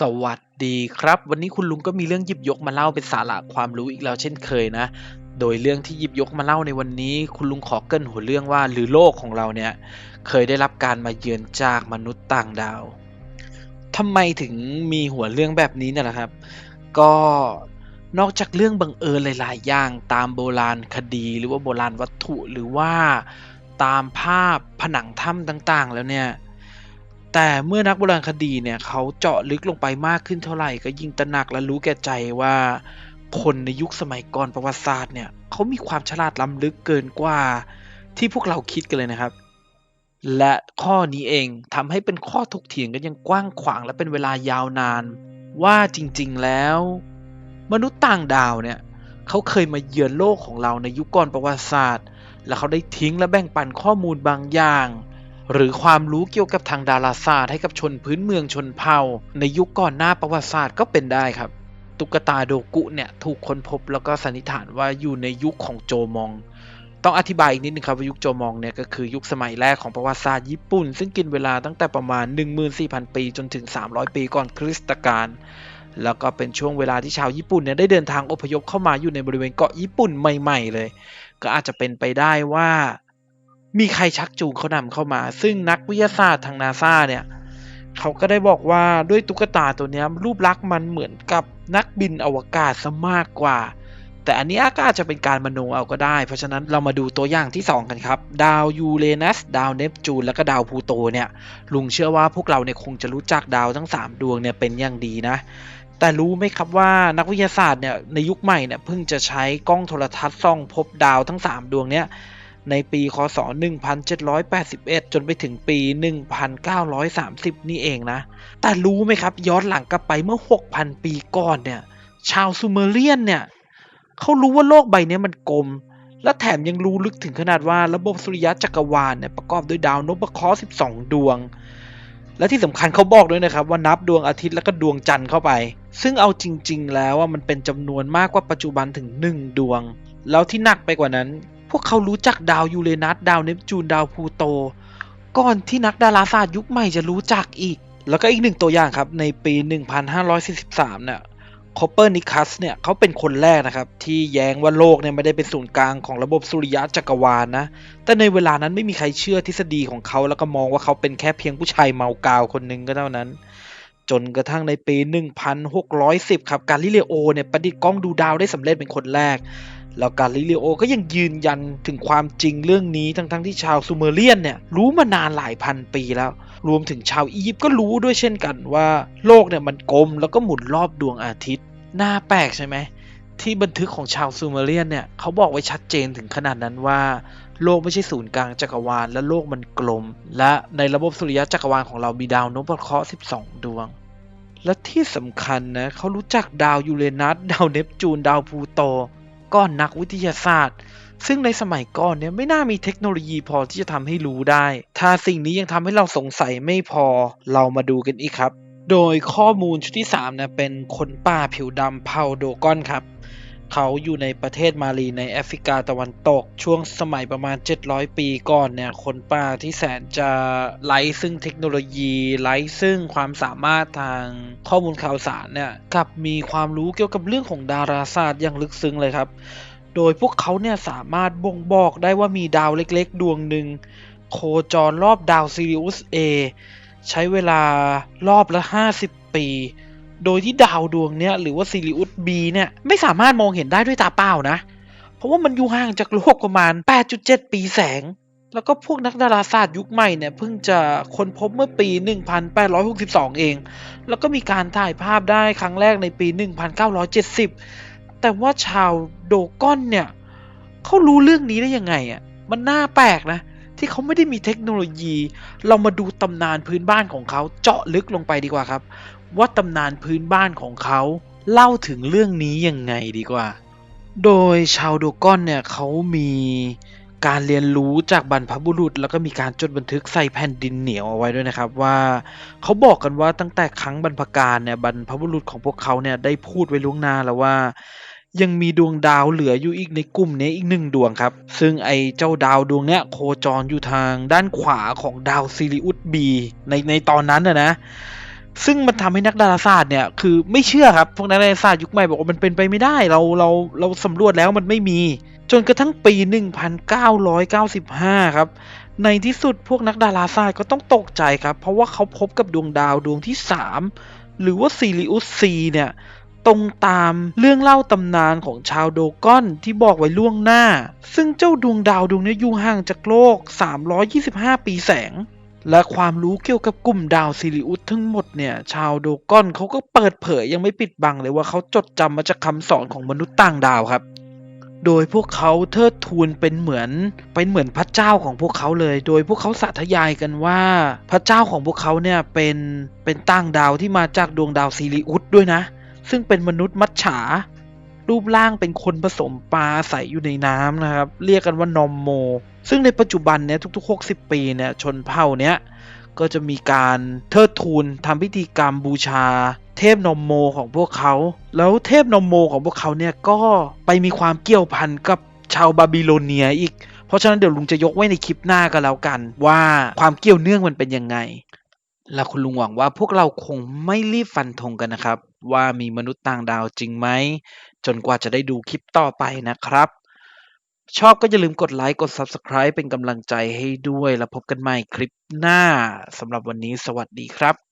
สวัสดีครับ วันนี้คุณลุงก็มีเรื่องหยิบยกมาเล่าเป็นสาระความรู้อีกแล้วเช่นเคยนะ โดยเรื่องที่หยิบยกมาเล่าในวันนี้ คุณลุงขอเกรินหัวเรื่องว่าหรือโลกของเราเนี่ย เคยได้รับการมาเยือนจากมนุษย์ต่างดาวทำไมถึงมีหัวเรื่องแบบนี้เนี่ยล่ะครับ ก็นอกจากเรื่องบังเอิญหลาย ๆ อย่างตามโบราณคดี หรือว่าโบราณวัตถุหรือว่าตามภาพผนังถ้ำต่าง ๆ แล้วเนี่ย แต่เมื่อนักโบราณคดีเนี่ยเขาเจาะลึกลงไปมากขึ้นเท่าไหร่ ก็ยิ่งตระหนักและรู้แก่ใจว่า คนในยุคสมัยก่อนประวัติศาสตร์เนี่ยเขามีความฉลาดล้ำลึกเกินกว่าที่พวกเราคิดกันเลยนะครับ และข้อนี้เองทำให้เป็นข้อถกเถียงกันยังกว้างขวางและเป็นเวลายาวนาน ว่าจริงๆแล้ว มนุษย์ต่างดาวเนี่ยเขาเคยมาเยือนโลกของเราในยุคก่อนประวัติศาสตร์ และเขาได้ทิ้งและแบ่งปันข้อมูลบางอย่าง หรือความรู้เกี่ยวกับทางดาราศาสตร์ให้กับชนพื้นเมืองชนเผ่า ในยุคก่อนหน้าประวัติศาสตร์ก็เป็นได้ครับ ตุ๊กตาโดกุเนี่ยถูกค้นพบแล้วก็สันนิษฐานว่าอยู่ในยุคของโจมอง ต้องอธิบายอีกนิดนึงครับว่ายุคโจมองเนี่ยก็คือยุคสมัยแรกของประวัติศาสตร์ญี่ปุ่น ซึ่งกินเวลาตั้งแต่ประมาณ 14,000 ปีจนถึง 300 ปีก่อนคริสตกาลแล้วก็เป็นช่วงเวลาที่ชาวญี่ปุ่นเนี่ยได้เดินทางอพยพเข้ามาอยู่ในบริเวณเกาะญี่ปุ่นใหม่ ๆ เลย ก็อาจจะเป็นไปได้ว่า มีใครชักจูงเขานำเข้ามา ซึ่งนักวิทยาศาสตร์ทางนาซาเนี่ยเขาก็ได้บอกว่าด้วยตุ๊กตาตัวนี้รูปลักษณ์มันเหมือนกับนักบินอวกาศซะมากกว่า แต่อันนี้ก็อาจจะเป็นการมโนเอาก็ได้ เพราะฉะนั้นเรามาดูตัวอย่างที่ 2 กันครับ ดาวยูเรนัส ดาวเนปจูน แล้วก็ดาวพูโตเนี่ยลุงเชื่อว่าพวกเราเนี่ยคงจะรู้จักดาวทั้ง 3 ดวงเนี่ยเป็นอย่างดีนะ แต่รู้ไหมครับว่านักวิทยาศาสตร์เนี่ยในยุคใหม่เนี่ยเพิ่งจะใช้กล้องโทรทัศน์ส่องพบดาวทั้ง 3 ดวงเนี้ย ในปีคศ 1781 จนไปถึงปี 1930 นี่เองนะ แต่รู้ไหมครับย้อนหลังกลับไปเมื่อ 6,000 ปีก่อนเนี่ย ชาวซูเมเรียนเนี่ยเขารู้ว่าโลกใบนี้มันกลม และแถมยังรู้ลึกถึงขนาดว่าระบบสุริยะจักรวาลเนี่ยประกอบด้วยดาวนพเคราะห์12 ดวง และที่สำคัญเขาบอกด้วยนะครับว่านับดวงอาทิตย์แล้วก็ดวงจันทร์เข้าไป ซึ่งเอาจริง ๆ แล้วว่ามันเป็นจำนวนมากกว่าปัจจุบันถึง 1 ดวง แล้วที่หนักไปกว่านั้น พวกเขารู้จักดาวยูเรนัสดาวเนปจูนดาวพูโต ก่อนที่นักดาราศาสตร์ยุคใหม่จะรู้จักอีก แล้วก็อีกหนึ่งตัวอย่างครับในปี 1543 เนี่ยคอปเปอร์นิคัสเนี่ยเขาเป็นคนแรกนะครับที่แย้งว่าโลกเนี่ยไม่ได้เป็นศูนย์กลางของระบบสุริยะจักรวาลนะแต่ในเวลานั้นไม่มีใครเชื่อทฤษฎีของเขาแล้วก็มองว่าเขาเป็นแค่เพียงผู้ชายเมากาวคนหนึ่งก็เท่านั้น จนกระทั่งในปี 1610 ครับกาลิเลโอเนี่ยประดิษฐ์กล้องดูดาวได้สำเร็จเป็นคนแรก แล้วกาลิเลโอก็ยังยืนยันถึงความจริงเรื่องนี้ทั้งๆทที่ชาวซูเมเรียนเนี่ยรู้มานานหลายพันปีแล้ว รวมถึงชาวอียิปต์ก็รู้ด้วยเช่นกันว่าโลกเนี่ยมันกลมแล้วก็หมุนรอบดวงอาทิตย์ น่าแปลกใช่ไหมที่บันทึกของชาวซูเมเรียนเนี่ยเขาบอกไว้ชัดเจนถึงขนาดนั้นว่า โลกไม่ใช่ศูนย์กลางจักรวาลและโลกมันกลม และในระบบสุริยะจักรวาลของเรามีดาวนพเคราะห์12 ดวง และที่สำคัญนะเขารู้จักดาวยูเรนัสดาวเนปจูนดาวพูโต ก้อนนักวิทยาศาสตร์ ซึ่งในสมัยก่อนเนี่ยไม่น่ามีเทคโนโลยีพอที่จะทำให้รู้ได้ ถ้าสิ่งนี้ยังทำให้เราสงสัยไม่พอเรามาดูกันอีกครับ โดยข้อมูลชุดที่3เนี่ยเป็นคนป่าผิวดำเผ่าโดกอนครับ เขาอยู่ในประเทศมาลีในแอฟริกาตะวันตก ช่วงสมัยประมาณ 700 ปีก่อนเนี่ย คนป่าที่แสนจะไร้ซึ่งเทคโนโลยี ไร้ซึ่งความสามารถทางข้อมูลข่าวสารเนี่ยกลับมีความรู้เกี่ยวกับเรื่องของดาราศาสตร์อย่างลึกซึ้งเลยครับ โดยพวกเขาเนี่ยสามารถบ่งบอกได้ว่ามีดาวเล็กๆ ดวงหนึ่ง โคจรรอบดาวซิริอุส A ใช้เวลารอบละ 50 ปี โดยที่ดาวดวงเนี้ยหรือว่าซิริอุส B เนี่ยไม่สามารถมองเห็นได้ด้วยตาเปล่านะ เพราะว่ามันอยู่ห่างจากโลกประมาณ 8.7 ปีแสง แล้วก็พวกนักดาราศาสตร์ยุคใหม่เนี่ยเพิ่งจะค้นพบเมื่อปี 1862 เอง แล้วก็มีการถ่ายภาพได้ครั้งแรกในปี 1970 แต่ว่าชาวโดกอนเนี่ยเขารู้เรื่องนี้ได้ยังไงอะ่ะมันน่าแปลกนะ ที่เขาไม่ได้มีเทคโนโลยี เรามาดูตำนานพื้นบ้านของเขาเจาะลึกลงไปดีกว่าครับ ว่าตำนานพื้นบ้านของเขาเล่าถึงเรื่องนี้ยังไงดีกว่า โดยชาวโดกอนเนี่ยเขามีการเรียนรู้จากบรรพบุรุษ แล้วก็มีการจดบันทึกใส่แผ่นดินเหนียวเอาไว้ด้วยนะครับ ว่าเขาบอกกันว่าตั้งแต่ครั้งบรรพกาลเนี่ยบรรพบุรุษของพวกเขาเนี่ยได้พูดไว้ล่วงหน้าแล้วว่า ยังมีดวงดาวเหลืออยู่อีกในกลุ่มนี้อีกหนึ่งดวงครับ ซึ่งไอ้เจ้าดาวดวงเนี้ยโคจรอยู่ทางด้านขวาของดาวซิริอุสบีในในตอนนั้นนะนะซึ่งมันทำให้นักดาราศาสตร์เนี่ยคือไม่เชื่อครับพวกนักดาราศาสตร์ยุคใหม่บอกว่ามันเป็นไปไม่ได้เราเราเราสำรวจแล้วมันไม่มี จนกระทั่งปี 1995 ครับ ในที่สุดพวกนักดาราศาสตร์ก็ต้องตกใจครับ เพราะว่าเขาพบกับดวงดาวดวงที่ 3 หรือว่าซีริอุสซีเนี่ย ตรงตามเรื่องเล่าตำนานของชาวโดกอนที่บอกไว้ล่วงหน้า ซึ่งเจ้าดวงดาวดวงนี้อยู่ห่างจากโลก 325 ปีแสง และความรู้เกี่ยวกับกลุ่มดาวซิริอุสทั้งหมดเนี่ย ชาวโดกอนเขาก็เปิดเผยยังไม่ปิดบังเลยว่าเขาจดจำมาจากคำสอนของมนุษย์ต่างดาวครับโดยพวกเขาเทิดทูนเป็นเหมือนเป็นเหมือนพระเจ้าของพวกเขาเลย โดยพวกเขาสาธยายกันว่า พระเจ้าของพวกเขาเนี่ยเป็นเป็นต่างดาวที่มาจากดวงดาวซิริอุสด้วยนะ ซึ่งเป็นมนุษย์มัจฉา รูปร่างเป็นคนผสมปลาใส่อยู่ในน้ำนะครับ เรียกกันว่านอมโม ซึ่งในปัจจุบันเนี่ยทุกๆ 60 ปีเนี่ยชนเผ่าเนี้ยก็จะมีการเทิดทูนทำพิธีกรรมบูชา เทพนมโมของพวกเขา แล้วเทพนมโมของพวกเขาเนี่ยก็ไปมีความเกี่ยวพันกับชาวบาบิโลเนียอีก เพราะฉะนั้นเดี๋ยวลุงจะยกไว้ในคลิปหน้าก็แล้วกัน ว่าความเกี่ยวเนื่องมันเป็นยังไง และคุณลุงหวังว่าพวกเราคงไม่รีบฟันธงกันนะครับ ว่ามีมนุษย์ต่างดาวจริงไหม จนกว่าจะได้ดูคลิปต่อไปนะครับ ชอบก็อย่าลืมกดไลค์กด Subscribe เป็นกำลังใจให้ด้วย แล้วพบกันใหม่คลิปหน้าสำหรับวันนี้สวัสดีครับ